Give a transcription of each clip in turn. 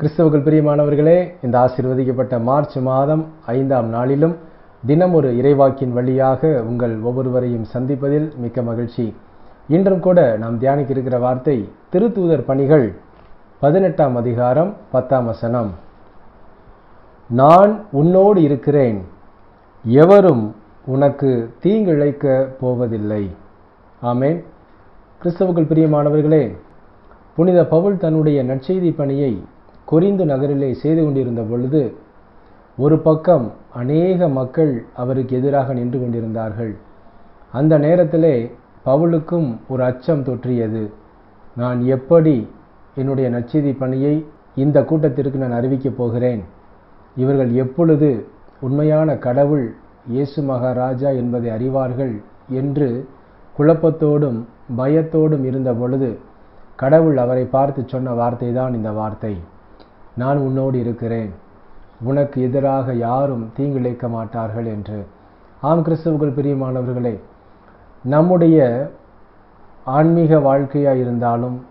கிறிஸ்தவர்கள் பிரியமானவர்களே இந்த ஆசீர்வதிக்கப்பட்ட மார்ச் மாதம் ஐந்தாம் நாளிலும் தினம் ஒரு இறைவாக்கின் வழியாக உங்கள் ஒவ்வொருவரையும் சந்திப்பதில் மிக்க மகிழ்ச்சி. இன்றும் கூட நாம் தியானிக்க இருக்கிற வார்த்தை திருத்தூதர் பணிகள் பதினெட்டாம் அதிகாரம் பத்தாம் வசனம். நான் உன்னோடு இருக்கிறேன் எவரும் உனக்கு தீங்கிழைக்க போவதில்லை. ஆமேன். கிறிஸ்தவர்கள் பிரியமானவர்களே புனித பவுல் தன்னுடைய நற்செய்தி பணியை கொரிந்து நகரிலே செய்து கொண்டிருந்த பொழுது ஒரு பக்கம் அநேக மக்கள் அவருக்கு எதிராக நின்று கொண்டிருந்தார்கள். அந்த நேரத்திலே பவுலுக்கும் ஒரு அச்சம் தொற்றியது நான் எப்படி என்னுடைய நற்செய்தி பணியை இந்த கூட்டத்திற்கு நான் அறிவிக்கப் போகிறேன்? இவர்கள் எப்பொழுது உண்மையான கடவுள் இயேசு மகாராஜா என்பதை அறிவார்கள்? என்று குழப்பத்தோடும் பயத்தோடும் இருந்த பொழுது கடவுள் அவரை பார்த்து சொன்ன வார்த்தை தான் இந்த வார்த்தை. நான் உன்னோடு இருக்கிறேன். உனக்கு எதிராக யாரும் தீங்கிழைக்க மாட்டார்கள் என்று. ஆம் கிறிஸ்தவர்கள் பிரியமானவர்களே நம்முடைய ஆன்மீக வாழ்க்கையாக இருந்தாலும்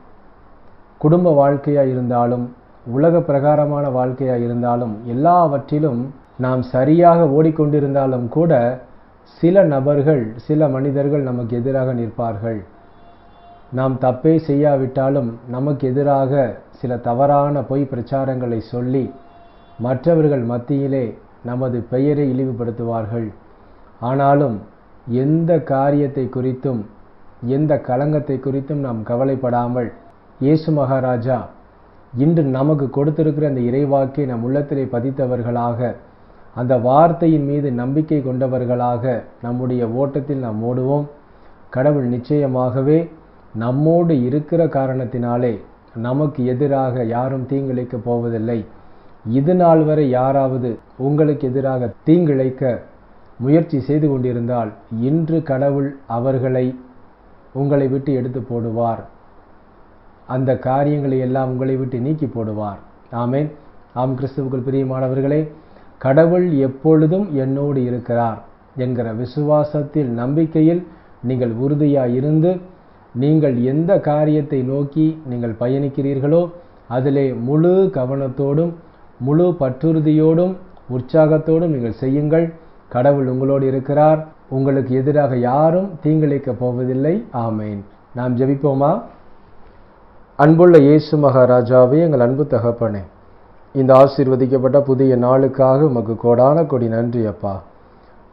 குடும்ப வாழ்க்கையாக இருந்தாலும் உலக பிரகாரமான வாழ்க்கையாக இருந்தாலும் எல்லாவற்றிலும் நாம் சரியாக ஓடிக்கொண்டிருந்தாலும் கூட சில நபர்கள் சில மனிதர்கள் நமக்கு எதிராக நிற்பார்கள். நாம் தப்பே செய்யாவிட்டாலும் நமக்கு எதிராக சில தவறான பொய் பிரச்சாரங்களை சொல்லி மற்றவர்கள் மத்தியிலே நமது பெயரை இழிவுபடுத்துவார்கள். ஆனாலும் எந்த காரியத்தை குறித்தும் எந்த களங்கத்தை குறித்தும் நாம் கவலைப்படாமல் இயேசு மகாராஜா இன்று நமக்கு கொடுத்திருக்கிற அந்த இறைவாக்கை நம் உள்ளத்திலே பதித்தவர்களாக அந்த வார்த்தையின் மீது நம்பிக்கை கொண்டவர்களாக நம்முடைய ஓட்டத்தில் நாம் ஓடுவோம். கடவுள் நிச்சயமாகவே நம்மோடு இருக்கிற காரணத்தினாலே நமக்கு எதிராக யாரும் தீங்கிழைக்கப் போவதில்லை. இது நாள் வரை யாராவது உங்களுக்கு எதிராக தீங்கிழைக்க முயற்சி செய்து கொண்டிருந்தால் இன்று கடவுள் அவர்களை உங்களை விட்டு எடுத்து போடுவார். அந்த காரியங்களை எல்லாம் உங்களை விட்டு நீக்கி போடுவார். ஆமேன். ஆம் கிறிஸ்துவுக்குள் பிரியமானவர்களே கடவுள் எப்பொழுதும் என்னோடு இருக்கிறார் என்கிற விசுவாசத்தில் நம்பிக்கையில் நீங்கள் உறுதியாக இருந்து நீங்கள் எந்த காரியத்தை நோக்கி நீங்கள் பயணிக்கிறீர்களோ அதிலே முழு கவனத்தோடும் முழு பற்றுறுதியோடும் உற்சாகத்தோடும் நீங்கள் செய்யுங்கள். கடவுள் உங்களோடு இருக்கிறார். உங்களுக்கு எதிராக யாரும் தீங்கிழைக்கப் போவதில்லை. ஆமேன். நாம் ஜெபிப்போமா? அன்புள்ள இயேசு மகாராஜாவே எங்கள் அன்பு தகப்பனே இந்த ஆசீர்வதிக்கப்பட்ட புதிய நாளுக்காக உமக்கு கோடான கொடி நன்றி அப்பா.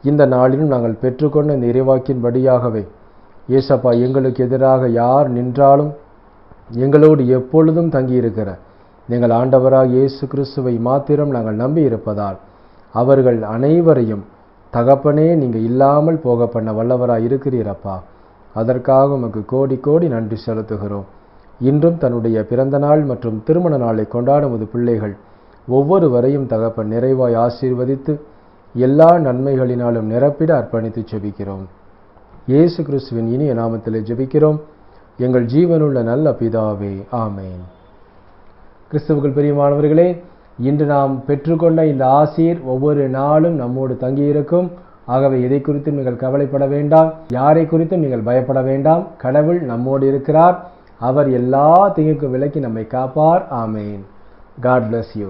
இந்த நாளிலும் நாங்கள் பெற்றுக்கொண்ட இந்த இறைவாக்கின்படியாகவே ஏசப்பா எங்களுக்கு எதிராக யார் நின்றாலும் எங்களோடு எப்பொழுதும் தங்கியிருக்கிற நீங்கள் ஆண்டவராக இயேசு கிறிஸ்துவை மாத்திரம் நாங்கள் நம்பி இருப்பதால் அவர்கள் அனைவரையும் தகப்பனே நீங்கள் இல்லாமல் போக பண்ண வல்லவராக இருக்கிறீரப்பா. அதற்காக உமக்கு கோடி கோடி நன்றி செலுத்துகிறோம். இன்றும் தன்னுடைய பிறந்த நாள் மற்றும் திருமண நாளை கொண்டாடுவது பிள்ளைகள் ஒவ்வொருவரையும் தகப்பன் நிறைவாய் ஆசீர்வதித்து எல்லா நன்மைகளினாலும் நிரப்பிட அர்ப்பணித்து செபிக்கிறோம். இயேசு கிறிஸ்துவின் இனிய நாமத்தில் ஜெபிக்கிறோம். எங்கள் ஜீவனுள்ள நல்ல பிதாவே ஆமேன். கிறிஸ்துவுக்குள் பிரியமானவர்களே இன்று நாம் பெற்றுக்கொண்ட இந்த ஆசீர் ஒவ்வொரு நாளும் நம்மோடு தங்கியிருக்கும். ஆகவே எதை குறித்தும் நீங்கள் கவலைப்பட வேண்டாம். யாரை குறித்தும் நீங்கள் பயப்பட வேண்டாம். கடவுள் நம்மோடு இருக்கிறார். அவர் எல்லா தீங்குக்கும் விலக்கி நம்மை காப்பார். ஆமேன். God bless you